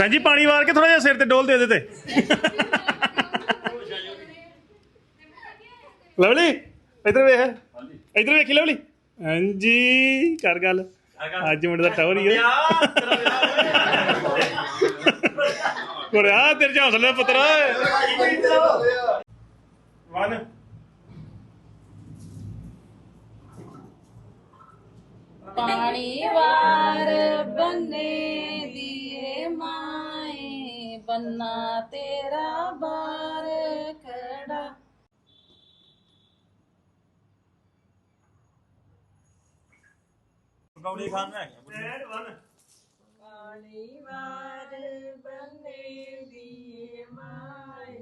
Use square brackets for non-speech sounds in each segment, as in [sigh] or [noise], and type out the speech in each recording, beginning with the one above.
ਭੈਣ ਜੀ ਪਾਣੀ ਵਾਰ ਕੇ ਥੋੜਾ ਜਿਹਾ ਸਿਰ ਤੇ ਡੋਲ ਦੇ ਦੇ ਤੇ। ਲਵਲੀ ਇਧਰ ਵੇਖ। ਇਧਰ ਵੇਖੀ ਲਵਲੀ? ਹਾਂਜੀ ਕਰ ਗੱਲ। ਅੱਜ ਮੁੰਡੇ ਦਾ ਟਾਵਰ ਹੀ ਹੈ ਕੋਰਿਆ ਤੇਰੇ ਚ ਹੌਸਲਾ ਪੁੱਤਰ ਵਨ। ਪਾਣੀ ਵਾਰ ਬੰਨੇ ਦੀਏ ਮਾਏ ਬੰਨਾ ਤੇਰਾ ਬਾਰ ਖੜਾ। ਗੌੜੀ ਖਾਨ ਹੈ ਪਾਣੀ ਵਾਰ ਬੰਨੇ ਦੀਏ ਮਾਏ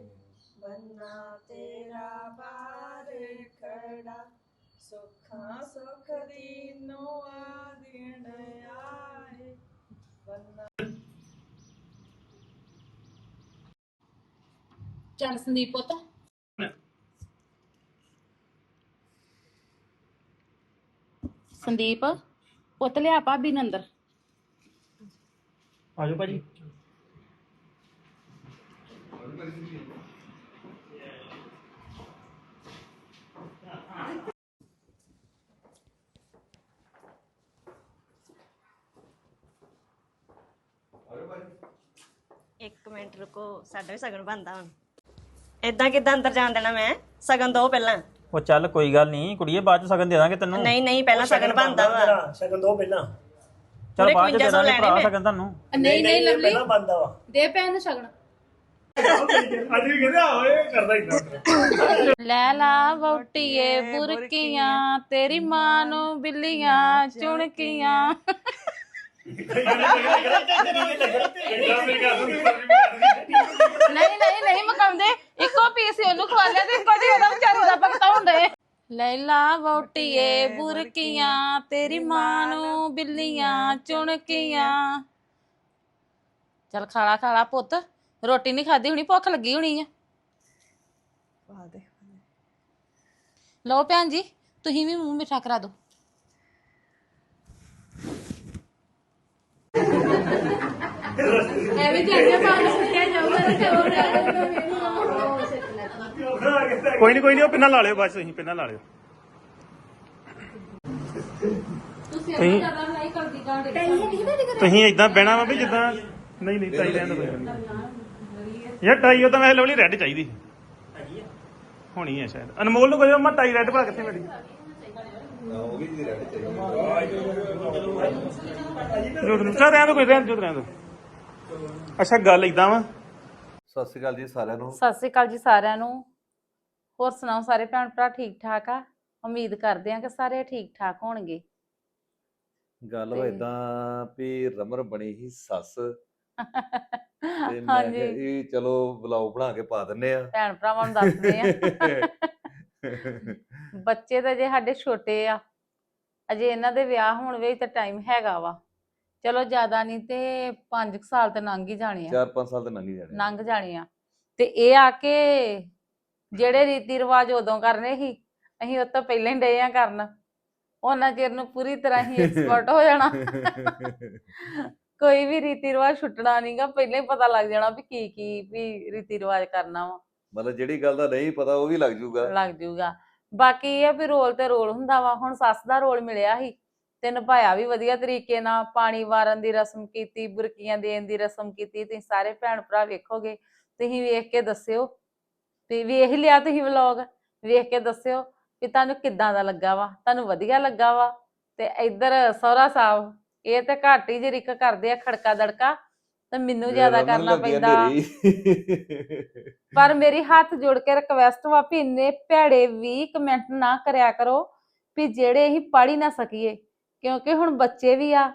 ਬੰਨਾ ਤੇਰਾ ਬਾਰ ਖੜਾ। ਸੁੱਖਾਂ ਸੁਖ ਦੀ ਨੋਆ ਦੇਣ ਆਏ ਬੰਨਾ ਚੱਲ ਸੰਦੀਪ ਪੁੱਤ ਸੰਦੀਪ ਪੁੱਤ ਲਿਆ ਭਾਬੀ ਨੂੰ ਅੰਦਰ ਆਜੋ ਭਾਜੀ ਇੱਕ ਮਿੰਟ ਰੁਕੋ ਸਾਡਾ ਵੀ ਸਗਨ ਬੰਦਾ ਹੁਣ। ਇਦਾਂ ਕਿਦਾਂ ਅੰਦਰ ਜਾਣ ਦੇਣਾ ਮੈਂ? ਸਗਨ ਦੋ ਪਹਿਲਾਂ। ਉਹ ਚੱਲ ਕੋਈ ਗੱਲ ਨਹੀਂ ਕੁੜੀਏ ਬਾਅਦ ਚ ਸਗਨ ਦੇ ਦਾਂਗੇ ਤੈਨੂੰ। ਨਹੀਂ ਨਹੀਂ ਪਹਿਲਾਂ ਸਗਨ ਬੰਦਾ ਵਾ। ਸ਼ਗਨ ਦੋ ਪਹਿਲਾਂ। ਚੱਲ ਬਾਅਦ ਚ ਦੇ 51 ਦਾਂਗੇ ਭਰਾ। ਸਗਨ ਤੁਹਾਨੂੰ। ਨਹੀਂ ਨਹੀਂ ਲਵਲੀ। ਪਹਿਲਾਂ ਬੰਦਾ ਵਾ। ਦੇ ਭੈਣ ਨੂੰ ਛਕਣਾ ਅੱਜ ਵੀ ਕਹਿੰਦੇ ਆ ਓਏ ਕਰਦਾ ਇਦਾਂ ਲੈ ਲਾ ਵੋਟੀਏ ਬੁਰਕੀਆਂ ਤੇਰੀ ਮਾਂ ਨੂੰ ਬਿੱਲੀਆਂ ਚੁਣਕੀਆਂ। ਨਹੀਂ ਨਹੀਂ ਨਹੀਂ ਮਕਾਉਂਦੇ। ਇੱਕੋ ਪੀਸ ਹੀ ਉਹਨੂੰ ਖਵਾ ਲਿਆ ਤੇ ਇੱਕੋ ਜੀ ਉਹਦਾ ਵਿਚਾਰੀ ਦਾ ਭਗਤਾ ਹੁੰਦੇ ਲੈਲਾ ਵੋਟੀਏ ਬੁਰਕੀਆਂ ਤੇਰੀ ਮਾਂ ਨੂੰ ਬਿੱਲੀਆਂ ਚੁਣਕੀਆਂ। ਚਲ ਖਾਲਾ ਖਾਲਾ ਪੁੱਤ ਰੋਟੀ ਨਹੀਂ ਖਾਦੀ ਹੁਣੀ ਭੁੱਖ ਲੱਗੀ ਹੋਣੀ ਆ। ਲਓ ਭੈਣ ਜੀ ਤੁਸੀਂ ਵੀ ਮੂੰਹ ਮਿੱਠਾ ਕਰਾ ਦਿਓ ਐਵੇਂ ਜਾਂਦੇ ਪਾਣੀ ਸੁੱਕਿਆ ਜਾਊਗਾ ਤੇ ਹੋਰ ਕੋਈ ਨਹੀਂ ਕੋਈ ਨਹੀਂ ਉਹ ਪਿੰਨਾ ਲਾ ਲਿਓ ਬਸ ਤੁਸੀਂ ਪਿੰਨਾ ਲਾ ਲਿਓ। ਤੁਸੀਂ ਤੁਸੀਂ ਇਦਾਂ ਬਹਿਣਾ ਵਾ ਵੀ ਜਿੱਦਾਂ ਨਹੀਂ ਨਹੀਂ ਟਾਈ ਰਹਿਣ ਦੋ ਯਾਰ ਟਾਈ ਉਹ ਤਾਂ ਮੈਂ ਲਵਲੀ ਰੈੱਡ ਚਾਹੀਦੀ। ਸੀ। ਹੋਣੀ ਹੈ ਸ਼ਾਇਦ। ਅਨਮੋਲ ਨੂੰ ਕੋਈ ਮੈਂ ਟਾਈ ਰੈੱਡ ਭਾ ਕਿੱਥੇ ਮੇਰੀ ਜੋਤ ਨੂੰ ਚਾ ਰਹਿਣ ਦੋ ਕੋਈ ਰਹਿਣ ਜੋਤ ਰਹਿਣ ਦੋ। ਅੱਛਾ ਗੱਲ ਇਦਾਂ ਵਾ? ਸਤਿ ਸ਼੍ਰੀ ਅਕਾਲ ਜੀ ਸਾਰਿਆਂ ਨੂੰ। ਸਤਿ ਸ੍ਰੀ ਅਕਾਲ ਜੀ ਸਾਰਿਆਂ ਨੂੰ। ਹੋਰ ਸੁਣਾਓ ਸਾਰੇ ਭੈਣ ਭਰਾ ਠੀਕ ਠਾਕ ਆ? ਉਮੀਦ ਕਰਦੇ ਆ ਕਿ ਸਾਰੇ ਠੀਕ ਠਾਕ ਹੋਣਗੇ। ਗੱਲ ਤੇ- ਹੋਏ ਤਾਂ ਵੀ ਰਮਰ ਬਣੀ ਹੀ ਸੱਸ। ਤੇ ਮੈਂ ਹਾਂਜੀ। ਕਿਹਾ ਇਹ ਚਲੋ ਵਲੌਗ ਬਣਾ ਕੇ ਪਾ ਦਿੰਨੇ ਆ। ਭੈਣ ਭਰਾਵਾਂ ਨੂੰ ਦੱਸਦੇ ਆ। [laughs] ਬੱਚੇ ਤਾਂ ਜੇ ਸਾਡੇ ਛੋਟੇ ਆ। ਅਜੇ ਇਹਨਾਂ ਦੇ ਵਿਆਹ ਹੋਣ ਵਿੱਚ ਤਾਂ ਟਾਈਮ ਹੈਗਾ ਵਾ। ਚਲੋ ਜ਼ਿਆਦਾ ਨਹੀਂ ਤੇ 5 ਸਾਲ ਤੇ ਲੰਘ ਹੀ ਜਾਣੇ ਆ। 4-5 ਸਾਲ ਤੇ ਲੰਘੀ ਜਾਣੇ ਆ। ਲੰਘ ਜਾਣੇ ਆ। ਤੇ ਇਹ ਆ ਕੇ ਜਿਹੜੇ ਰੀਤੀ ਰਿਵਾਜ ਉਦੋਂ ਕਰਨੇ ਸੀ ਅਸੀਂ ਉਹ ਤੋਂ ਪਹਿਲਾਂ ਹੀ ਡਏ ਆ ਕਰਨ। ਉਹਨਾਂ ਚਿਰ ਨੂੰ ਪੂਰੀ ਤਰ੍ਹਾਂ ਹੀ ਐਕਸਪਰਟ ਹੋ ਜਾਣਾ। ਕੋਈ ਵੀ ਰੀਤੀ ਰਿਵਾਜ ਛੁੱਟਣਾ ਨਹੀਂਗਾ ਪਹਿਲਾਂ ਹੀ ਪਤਾ ਲੱਗ ਜਾਣਾ ਵੀ ਕੀ ਕੀ ਵੀ ਰੀਤੀ ਰਿਵਾਜ ਕਰਨਾ ਵਾ। ਮਤਲਬ ਜਿਹੜੀ ਗੱਲ ਦਾ ਨਹੀਂ ਪਤਾ ਉਹ ਵੀ ਲੱਗ ਜੂਗਾ ਲੱਗ ਜਾਊਗਾ। ਬਾਕੀ ਇਹ ਆ ਵੀ ਰੋਲ ਤੇ ਰੋਲ ਹੁੰਦਾ ਵਾ। ਹੁਣ ਸੱਸ ਦਾ ਰੋਲ ਮਿਲਿਆ ਸੀ। ਤੇ ਨਿਭਾਇਆ ਵੀ ਵਧੀਆ ਤਰੀਕੇ ਨਾਲ ਪਾਣੀ ਵਾਰਨ ਦੀ ਰਸਮ ਕੀਤੀ ਬੁਰਕੀਆਂ ਦੇਣ ਦੀ ਰਸਮ ਕੀਤੀ ਤੁਸੀਂ ਸਾਰੇ ਭੈਣ ਭਰਾ ਵੇਖੋਗੇ ਤੁਸੀਂ ਵੇਖ ਕੇ ਦੱਸਿਓ ਤੇ ਵੇਖ ਲਿਆ ਤੁਸੀਂ ਵਲੌਗ ਵੇਖ ਕੇ ਦੱਸਿਓ ਵੀ ਤੁਹਾਨੂੰ ਕਿੱਦਾਂ ਦਾ ਲੱਗਾ ਵਾ ਤੁਹਾਨੂੰ ਵਧੀਆ ਲੱਗਾ ਵਾ ਤੇ ਇੱਧਰ ਸਹੁਰਾ ਸਾਹਿਬ ਇਹ ਤੇ ਘੱਟ ਹੀ ਜਰੀਕ ਕਰਦੇ ਆ ਖੜਕਾ ਦੜਕਾ ਤੇ ਮੈਨੂੰ ਜ਼ਿਆਦਾ ਕਰਨਾ ਪੈਂਦਾ। ਪਰ ਮੇਰੀ ਹੱਥ ਜੋੜ ਕੇ ਰਿਕਵੈਸਟ ਵਾ ਵੀ ਇੰਨੇ ਭੈੜੇ ਵੀ ਕਮੈਂਟ ਨਾ ਕਰਿਆ ਕਰੋ ਵੀ ਜਿਹੜੇ ਅਸੀਂ ਪੜ੍ਹ ਹੀ ਨਾ ਸਕੀਏ ਕਿਉਂਕਿ ਹੁਣ ਬੱਚੇ ਵੀ ਆ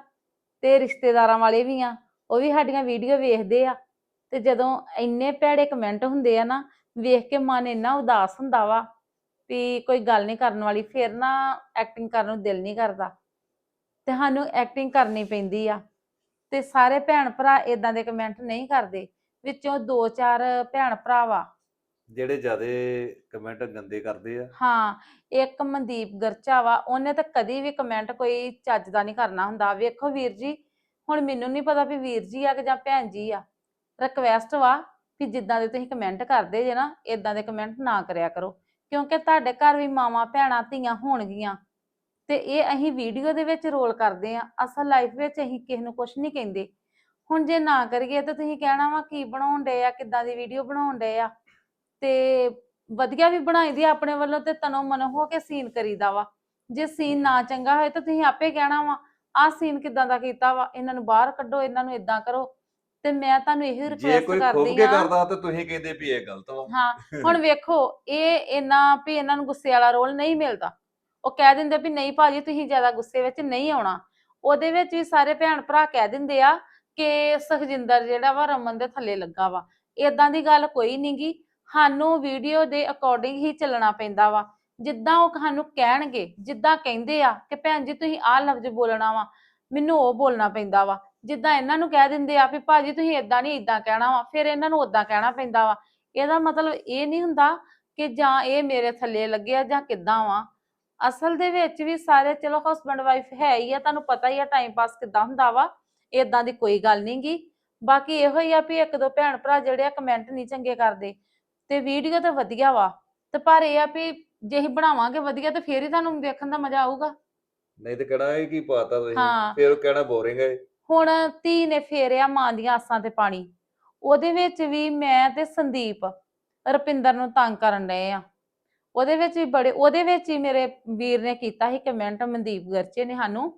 ਤੇ ਰਿਸ਼ਤੇਦਾਰਾਂ ਵਾਲੇ ਵੀ ਆ, ਉਹ ਵੀ ਸਾਡੀਆਂ ਵੀਡੀਓ ਵੇਖਦੇ ਆ। ਤੇ ਜਦੋਂ ਇੰਨੇ ਭੈੜੇ ਕਮੈਂਟ ਹੁੰਦੇ ਆ ਨਾ, ਵੇਖ ਕੇ ਮਨ ਇੰਨਾ ਉਦਾਸ ਹੁੰਦਾ ਵਾ ਵੀ ਕੋਈ ਗੱਲ ਨਹੀਂ ਕਰਨ ਵਾਲੀ, ਫਿਰ ਨਾ ਐਕਟਿੰਗ ਕਰਨ ਨੂੰ ਦਿਲ ਨਹੀਂ ਕਰਦਾ। ਤੇ ਸਾਨੂੰ ਐਕਟਿੰਗ ਕਰਨੀ ਪੈਂਦੀ ਆ। ਤੇ ਸਾਰੇ ਭੈਣ ਭਰਾ ਇਦਾਂ ਦੇ ਕਮੈਂਟ ਨਹੀਂ ਕਰਦੇ, ਵਿੱਚੋਂ ਦੋ ਚਾਰ ਭੈਣ ਭਰਾ ਵਾ ਜਿਹੜੇ ਜਿਆਦੇ ਕਮੈਂਟ ਗੰਦੇ ਕਰਦੇ ਆ। ਹਾਂ, ਇੱਕ ਮਨਦੀਪ ਗਰਚਾ ਵਾ ਉਹਨੇ ਤਾਂ ਕਦੀ ਵੀ ਕਮੈਂਟ ਕੋਈ ਚੱਜ ਦਾ ਨਹੀਂ ਕਰਨਾ ਹੁੰਦਾ। ਵੇਖੋ ਵੀਰ ਜੀ, ਹੁਣ ਮੈਨੂੰ ਨਹੀਂ ਪਤਾ ਵੀ ਵੀਰ ਜੀ ਆ ਕਿ ਜਾਂ ਭੈਣ ਜੀ ਆ। ਰਿਕਵੈਸਟ ਵਾ ਕਿ ਜਿੱਦਾਂ ਦੇ ਤੁਸੀਂ ਕਮੈਂਟ ਕਰਦੇ ਜੇ ਨਾ ਇਦਾਂ ਦੇ ਕਮੈਂਟ ਨਾ ਕਰਿਆ ਕਰੋ। ਕਿਉਂਕਿ ਤੁਹਾਡੇ ਘਰ ਵੀ ਮਾਵਾਂ, ਭੈਣਾਂ, ਧੀਆਂ ਹੋਣਗੀਆਂ। ਤੇ ਇਹ ਅਸੀਂ ਵੀਡੀਓ ਦੇ ਵਿੱਚ ਰੋਲ ਕਰਦੇ ਆ। ਅਸਲ ਲਾਈਫ ਵਿੱਚ ਅਸੀਂ ਕਿਸੇ ਨੂੰ ਕੁਝ ਨਹੀਂ ਕਹਿੰਦੇ। ਹੁਣ ਜੇ ਨਾ ਕਰੀਏ ਤਾਂ ਤੁਸੀਂ ਕਹਿਣਾ ਵਾ ਕੀ ਬਣਾਉਣ ਡਏ ਆ, ਕਿੱਦਾਂ ਦੀ ਵੀਡੀਓ ਬਣਾਉਣ ਡਏ ਆ। ਤੇ ਵਧੀਆ ਵੀ ਬਣਾਈਦੀ ਆ ਆਪਣੇ ਵੱਲੋਂ ਤੇ ਤਨੋ ਮਨੋ ਹੋ ਕੇ ਸੀਨ ਕਰੀਦਾ ਵਾ। ਜੇ ਸੀਨ ਨਾ ਚੰਗਾ ਹੋਏ ਤਾਂ ਤੁਸੀਂ ਆਪੇ ਕਹਿਣਾ ਵਾ ਆਹ ਸੀਨ ਕਿੱਦਾਂ ਦਾ ਕੀਤਾ ਵਾ? ਇਹਨਾਂ ਨੂੰ ਬਾਹਰ ਕੱਢੋ ਇਹਨਾਂ ਨੂੰ ਇਦਾਂ ਕਰੋ ਤੇ ਮੈਂ ਤੁਹਾਨੂੰ ਇਹੀ ਜੇ ਕੋਈ ਕਰਦੀ ਖੁੱਬ ਕੇ ਆ ਕਰਦਾ ਤਾਂ ਤੁਸੀਂ ਕਹਿੰਦੇ ਵੀ ਇਹ ਗਲਤ ਵਾ। ਹਾਂ ਹੁਣ ਵੇਖੋ ਇਹ ਇੰਨਾ ਵੀ ਇਹਨਾਂ ਨੂੰ ਗੁੱਸੇ ਵਾਲਾ ਰੋਲ ਨਹੀਂ ਮਿਲਦਾ। ਉਹ ਕਹਿ ਦਿੰਦੇ ਵੀ ਨਹੀਂ ਭਾਜੀ ਤੁਸੀਂ ਜ਼ਿਆਦਾ ਗੁੱਸੇ ਵਿੱਚ ਨਹੀਂ ਆਉਣਾ। ਉਹਦੇ ਵਿੱਚ ਵੀ ਸਾਰੇ ਭੈਣ ਭਰਾ ਕਹਿ ਦਿੰਦੇ ਆ ਕਿ ਸੁਖਜਿੰਦਰ ਜਿਹੜਾ ਵਾ ਰਮਨ ਦੇ ਥੱਲੇ ਲੱਗਾ ਵਾ। ਇਦਾਂ ਦੀ ਗੱਲ ਕੋਈ ਨਹੀਂਗੀ ਸਾਨੂੰ ਵੀਡੀਓ ਦੇ ਅਕੋਰਡਿੰਗ ਹੀ ਚੱਲਣਾ ਪੈਂਦਾ ਵਾ। ਜਿੱਦਾਂ ਉਹ ਸਾਨੂੰ ਕਹਿਣਗੇ, ਜਿੱਦਾਂ ਕਹਿੰਦੇ ਆ ਕਿ ਭੈਣ ਜੀ ਤੁਸੀਂ ਆਹ ਲਫ਼ਜ਼ ਬੋਲਣਾ ਵਾ, ਮੈਨੂੰ ਉਹ ਬੋਲਣਾ ਪੈਂਦਾ ਵਾ। ਜਿੱਦਾਂ ਇਹਨਾਂ ਨੂੰ ਕਹਿ ਦਿੰਦੇ ਆ ਵੀ ਭਾਜੀ ਤੁਸੀਂ ਇਦਾਂ ਨਹੀਂ ਇਦਾਂ ਕਹਿਣਾ ਵਾ, ਫਿਰ ਇਹਨਾਂ ਨੂੰ ਉਦਾਂ ਕਹਿਣਾ ਪੈਂਦਾ ਵਾ। ਇਹਦਾ ਮਤਲਬ ਇਹ ਨਹੀਂ ਹੁੰਦਾ ਕਿ ਜਾਂ ਇਹ ਮੇਰੇ ਥੱਲੇ ਲੱਗੇ ਆ ਜਾਂ ਕਿੱਦਾਂ ਵਾ। ਅਸਲ ਦੇ ਵਿੱਚ ਵੀ ਸਾਰੇ ਚਲੋ ਹਸਬੰਡ ਵਾਈਫ ਹੈ ਹੀ ਆ, ਤੁਹਾਨੂੰ ਪਤਾ ਹੀ ਆ ਟਾਈਮ ਪਾਸ ਕਿੱਦਾਂ ਹੁੰਦਾ ਵਾ। ਇਦਾਂ ਦੀ ਕੋਈ ਗੱਲ ਨਹੀਂਗੀ ਬਾਕੀ ਇਹੋ ਹੀ ਆ ਵੀ ਇੱਕ ਦੋ ਭੈਣ ਭਰਾ ਜਿਹੜੇ ਆ ਕਮੈਂਟ ਨਹੀਂ ਚੰਗੇ ਕਰਦੇ। ਤੇ ਵੀਡੀਓ ਤਾਂ ਵਧੀਆ ਵਾ ਤੇ ਪਰ ਇਹ ਆ ਵੀ ਜੇ ਅਸੀਂ ਬਣਾਵਾਂਗੇ ਵਧੀਆ ਤੇ ਫੇਰ ਹੀ ਤੁਹਾਨੂੰ ਵੇਖਣ ਦਾ ਮਜ਼ਾ ਆਊਗਾ। ਨਹੀਂ ਤੇ ਕਹਿਣਾ ਇਹ ਕੀ ਪਾਤਾ ਤੁਸੀਂ? ਹਾਂ। ਫਿਰ ਉਹ ਕਹਿਣਾ ਬੋਰਿੰਗ ਹੈ ਹੁਣ ਧੀ ਨੇ ਫੇਰਿਆ ਮਾਂ ਦੀਆਂ ਆਸਾਂ ਤੇ ਪਾਣੀ। ਉਹਦੇ ਵਿੱਚ ਵੀ ਮੈਂ ਤੇ ਸੰਦੀਪ ਰੁਪਿੰਦਰ ਨੂੰ ਤੰਗ ਕਰਨ ਡਏ ਆ। ਉਹਦੇ ਵਿੱਚ ਵੀ ਬੜੇ ਉਹਦੇ ਵਿੱਚ ਹੀ ਮੇਰੇ ਵੀਰ ਨੇ ਕੀਤਾ ਸੀ ਕਮੈਂਟ ਮਨਦੀਪ ਗਰਚੇ ਨੇ ਸਾਨੂੰ।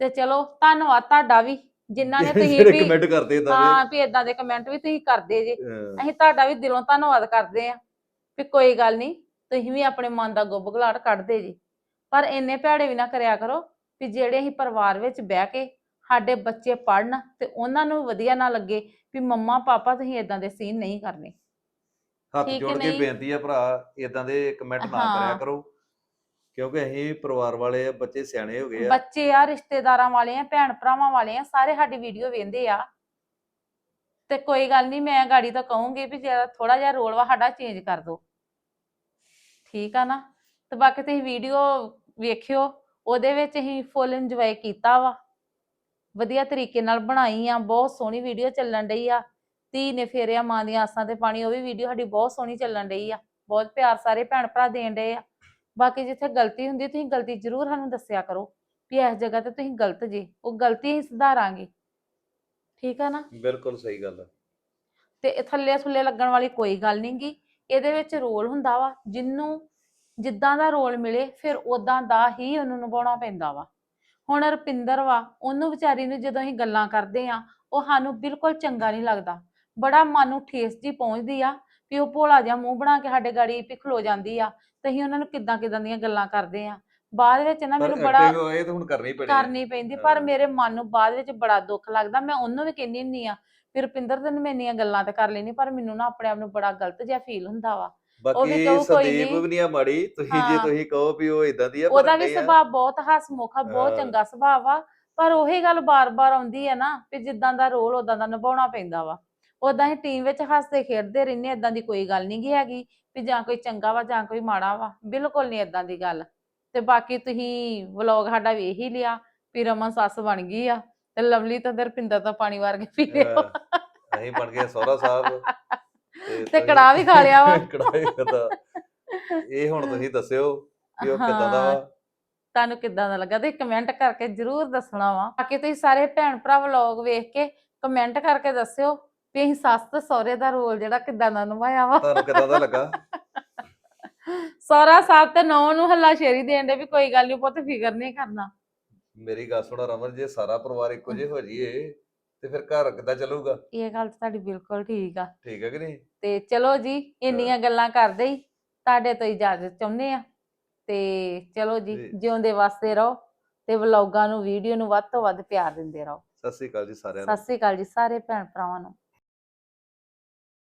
ਤੇ ਚਲੋ ਧੰਨਵਾਦ ਤੁਹਾਡਾ ਵੀ। ਜਿਨ੍ਹਾਂ ਨੇ ਤੁਸੀਂ ਵੀ ਕਮੈਂਟ ਕਰਦੇ ਇਦਾਂ ਹਾਂ ਵੀ ਇਦਾਂ ਦੇ ਕਮੈਂਟ ਵੀ ਤੁਸੀਂ ਕਰਦੇ ਜੇ। ਅਸੀਂ ਤੁਹਾਡਾ ਵੀ ਦਿਲੋਂ ਧੰਨਵਾਦ ਕਰਦੇ ਆ ਵੀ ਕੋਈ ਗੱਲ ਨਹੀਂ ਤੁਸੀਂ ਵੀ ਆਪਣੇ ਮਨ ਦਾ ਗੁੱਬ ਘਲਾਟ ਕੱਢਦੇ ਜੀ ਪਰ ਇੰਨੇ ਭੈੜੇ ਵੀ ਨਾ ਕਰਿਆ ਕਰੋ ਵੀ ਜਿਹੜੇ ਅਸੀਂ ਪਰਿਵਾਰ ਵਿੱਚ ਬਹਿ ਕੇ ਸਾਡੇ ਬੱਚੇ ਪੜਨ ਤੇ ਉਹਨਾਂ ਨੂੰ ਵਧੀਆ ਨਾ ਲੱਗੇ ਵੀ ਮੰਮਾ ਪਾਪਾ ਤੁਸੀਂ ਇਦਾਂ ਦੇ ਸੀਨ ਨਹੀਂ ਕਰਨੇ ਹੱਥ ਠੀਕ ਜੋੜ ਕੇ ਨਹੀਂ? ਬੇਨਤੀ ਆ ਭਰਾ ਇਦਾਂ ਦੇ ਕਮੈਂਟ ਨਾ ਕਰਿਆ। ਕਰੋ ਕਿਉਂਕਿ ਅਸੀਂ ਪਰਿਵਾਰ ਵਾਲੇ ਆ, ਬੱਚੇ ਸਿਆਣੇ ਹੋ ਗਏ ਆ। ਬੱਚੇ ਆ, ਰਿਸ਼ਤੇਦਾਰਾਂ ਵਾਲੇ ਆ, ਭੈਣ ਭਰਾਵਾਂ ਵਾਲੇ ਆ, ਸਾਰੇ ਸਾਡੀ ਵੀਡੀਓ ਵੇਖਦੇ ਆ। ਤੇ ਕੋਈ ਗੱਲ ਨਹੀਂ, ਮੈਂ ਗਾੜੀ ਤਾਂ ਕਹੂੰਗੀ ਵੀ ਜਿਹੜਾ ਥੋੜਾ ਜਿਹਾ ਰੋਲ ਵਾ ਸਾਡਾ ਚੇਂਜ ਕਰ ਦਿਓ ਠੀਕ ਆ ਨਾ? ਤੇ ਬਾਕੀ ਤੁਸੀਂ ਵੀਡੀਓ ਵੇਖਿਓ, ਉਹਦੇ ਵਿੱਚ ਅਸੀਂ ਫੁੱਲ ਇੰਜੋਏ ਕੀਤਾ ਵਾ। ਵਧੀਆ ਤਰੀਕੇ ਨਾਲ ਬਣਾਈ ਆ, ਬਹੁਤ ਸੋਹਣੀ ਵੀਡੀਓ ਚੱਲਣ ਡਈ ਆ। ਧੀ ਨੇ ਫੇਰਿਆ, ਮਾਂ ਦੀਆਂ ਆਸਾਂ ਤੇ ਪਾਣੀ, ਉਹ ਵੀ ਵੀਡੀਓ ਸਾਡੀ ਬਹੁਤ ਸੋਹਣੀ ਚੱਲਣ ਡਈ ਆ। ਬਹੁਤ ਪਿਆਰ ਸਾਰੇ ਭੈਣ ਭਰਾ ਦੇਣ ਡਏ ਆ। ਬਾਕੀ ਜਿੱਥੇ ਗਲਤੀ ਹੁੰਦੀ ਤੁਸੀਂ ਗਲਤੀ ਜ਼ਰੂਰ ਸਾਨੂੰ ਦੱਸਿਆ ਕਰੋ ਵੀ ਇਸ ਜਗ੍ਹਾ ਤੇ ਤੁਸੀਂ ਗਲਤ ਜੇ ਉਹ ਗਲਤੀ ਅਸੀਂ ਸੁਧਾਰਾਂਗੇ। ਠੀਕ ਆ ਨਾ? ਬਿਲਕੁਲ ਸਹੀ ਗੱਲ ਆ। ਤੇ ਇਹ ਥੱਲੇ ਥੱਲੇ ਲੱਗਣ ਵਾਲੀ ਕੋਈ ਗੱਲ ਨੀ ਗੀ। ਇਹਦੇ ਵਿੱਚ ਰੋਲ ਹੁੰਦਾ ਵਾ ਜਿੰਨੂੰ ਜਿੱਦਾਂ ਦਾ ਰੋਲ ਮਿਲੇ ਫਿਰ ਉਦਾਂ ਦਾ ਹੀ ਉਹਨੂੰ ਨਿਭਾਉਣਾ ਪੈਂਦਾ ਵਾ। ਹੁਣ ਰੁਪਿੰਦਰ ਵਾ ਉਹਨੂੰ ਵਿਚਾਰੀ ਨੂੰ ਜਦੋਂ ਅਸੀਂ ਗੱਲਾਂ ਕਰਦੇ ਆ ਉਹ ਸਾਨੂੰ ਬਿਲਕੁਲ ਚੰਗਾ ਨਹੀਂ ਲੱਗਦਾ। ਬੜਾ ਮਨ ਨੂੰ ਠੇਸ ਜੀ ਪਹੁੰਚਦੀ ਆ ਵੀ ਉਹ ਭੋਲਾ ਜਿਹਾ ਮੂੰਹ ਬਣਾ ਕੇ ਸਾਡੇ ਗਾੜੀ ਵੀ ਖਲੋ ਜਾਂਦੀ ਆ ਤੇ ਅਸੀਂ ਉਹਨਾਂ ਨੂੰ ਕਿੱਦਾਂ ਕਿੱਦਾਂ ਦੀਆਂ ਗੱਲਾਂ ਕਰਦੇ ਆ ਬਾਅਦ ਵਿੱਚ ਨਾ ਮੈਨੂੰ ਬੜਾ acting ਇਹ ਤਾਂ ਹੁਣ ਕਰਨੀ ਪੈਣੀ ਆ। ਕਰਨੀ ਪੈਂਦੀ ਪਰ। ਮੇਰੇ ਮਨ ਨੂੰ ਬਾਅਦ ਵਿੱਚ ਬੜਾ ਦੁੱਖ ਲੱਗਦਾ ਮੈਂ ਉਹਨੂੰ ਵੀ ਕਹਿੰਦੀ ਹੁੰਦੀ ਆ ਵੀ ਰੁਪਿੰਦਰ ਤੈਨੂੰ ਮੈਂ ਇੰਨੀਆਂ ਗੱਲਾਂ ਤੇ ਕਰ ਲੈਣੀ ਪਰ ਮੈਨੂੰ ਨਾ ਆਪਣੇ ਆਪ ਨੂੰ ਬੜਾ ਗਲਤ ਜਿਹਾ ਫੀਲ ਹੁੰਦਾ ਵਾ ਬਾਕੀ ਸੰਦੀਪ। ਵੀ ਨਹੀਂ ਆ ਮਾੜੀ ਤੁਸੀਂ ਜੇ। ਤੁਸੀਂ ਕਹੋ ਵੀ ਉਹ ਇਦਾਂ ਦੀ ਆ ਉਹਦਾ ਵੀ ਆ। ਸੁਭਾਅ ਬਹੁਤ ਹਸਮੁਖ ਆ ਬਹੁਤ। ਚੰਗਾ ਸੁਭਾਅ ਵਾ ਪਰ ਉਹੀ ਗੱਲ ਬਾਰ-ਬਾਰ ਆਉਂਦੀ ਹੈ ਨਾ ਵੀ ਜਿੱਦਾਂ ਦਾ ਰੋਲ ਉਦਾਂ ਦਾ ਨਿਭਾਉਣਾ ਪੈਂਦਾ ਵਾ ਉਦਾਂ ਹੀ ਟੀਮ ਵਿੱਚ ਹੱਸਦੇ ਖੇਡਦੇ ਰਹਿੰਦੇ ਇਦਾਂ ਦੀ ਕੋਈ ਗੱਲ ਨਹੀਂ ਗੀ ਹੈਗੀ ਵੀ ਜਾਂ ਕੋਈ ਚੰਗਾ ਵਾ ਜਾਂ ਕੋਈ ਮਾੜਾ ਵਾ ਬਿਲਕੁਲ ਨਹੀਂ ਇਦਾਂ ਦੀ ਗੱਲ। ਤੇ ਬਾਕੀ ਤੁਸੀਂ ਵਲੌਗ ਸਾਡਾ ਵੇਖ ਹੀ ਲਿਆ ਵੀ ਰਮਨ ਸੱਸ ਬਣ ਗਈ ਆ ਤੇ ਲਵਲੀ ਤਾਂ ਦਰਪਿੰਦਰ ਤਾਂ ਪਾਣੀ ਵਾਰ ਕੇ ਪੀ ਲਿਆ। ਅਸੀਂ ਬਣ ਗਏ ਸਹੁਰਾ ਸਾਹਿਬ। ਤੇ ਕੜਾਹ ਵੀ ਖਾ ਲਿਆ ਵਾ। [laughs] ਕੜਾਹ ਵੀ ਖਾਧਾ। ਇਹ ਹੁਣ ਤੁਸੀਂ ਦੱਸਿਓ ਕਿ ਉਹ ਕਿਦਾਂ ਦਾ ਵਾ? ਤੁਹਾਨੂੰ ਕਿੱਦਾਂ ਦਾ ਲੱਗਾ? ਤੇ ਕਮੈਂਟ ਕਰਕੇ ਜਰੂਰ ਦੱਸਣਾ ਵਾ। ਬਾਕੀ ਤੁਸੀਂ ਸਾਰੇ ਭੈਣ ਭਰਾ ਵਲੌਗ ਵੇਖ ਕੇ ਕਮੈਂਟ ਕਰਕੇ ਦੱਸਿਓ ਵੀ ਅਸੀਂ ਸੱਸ ਤੇ ਸਹੁਰੇ ਦਾ ਰੋਲ ਜਿਹੜਾ ਕਿੱਦਾਂ ਦਾ ਨਿਭਾਇਆ ਵਾ। ਤੁਹਾਨੂੰ ਕਿਦਾਂ ਦਾ ਲੱਗਾ? ਸਹੁਰਾ ਸਾਹਿਬ ਤੇ ਨੌ ਨੂੰ ਹੱਲਾ ਸ਼ੇਰੀ ਦੇਣ ਦੇ ਵੀ ਕੋਈ ਗੱਲ ਨਹੀਂ ਪੁੱਤ ਫਿਕਰ ਨਹੀਂ ਕਰਨਾ। ਮੇਰੀ ਗੱਲ ਸੁਣੋ ਰਮਨ ਜੇ ਸਾਰਾ ਪਰਿਵਾਰ ਇੱਕੋ ਜਿਹੇ ਹੋ ਜਾਈਏ ਤੇ ਫਿਰ ਘਰ ਕਿੱਦਾਂ ਚੱਲੂਗਾ? ਇਹ ਗੱਲ ਤਾਂ ਤੁਹਾਡੀ ਬਿਲਕੁਲ ਠੀਕ ਆ। ਠੀਕ ਹੈ ਕਿ ਨਹੀਂ? ਤੇ ਚਲੋ ਜੀ ਇੰਨੀਆਂ ਗੱਲਾਂ ਕਰਦੇ ਹੀ ਤੁਹਾਡੇ ਤੋਂ ਇਜਾਜ਼ਤ ਚਾਹੁੰਦੇ ਆ। ਤੇ ਚਲੋ ਜੀ ਜੀ। ਜਿਉਂਦੇ ਵਾਸਤੇ ਰਹੋ ਤੇ ਵਲੌਗਾਂ ਨੂੰ ਵੀਡੀਓ ਨੂੰ ਵੱਧ ਤੋਂ ਵੱਧ ਪਿਆਰ ਦਿੰਦੇ ਰਹੋ। ਸਤਿ ਸ੍ਰੀ ਅਕਾਲ ਜੀ ਸਾਰਿਆਂ ਨੂੰ। ਸਤਿ ਸ੍ਰੀ ਅਕਾਲ ਜੀ ਸਾਰੇ ਭੈਣ ਭਰਾਵਾਂ ਨੂੰ।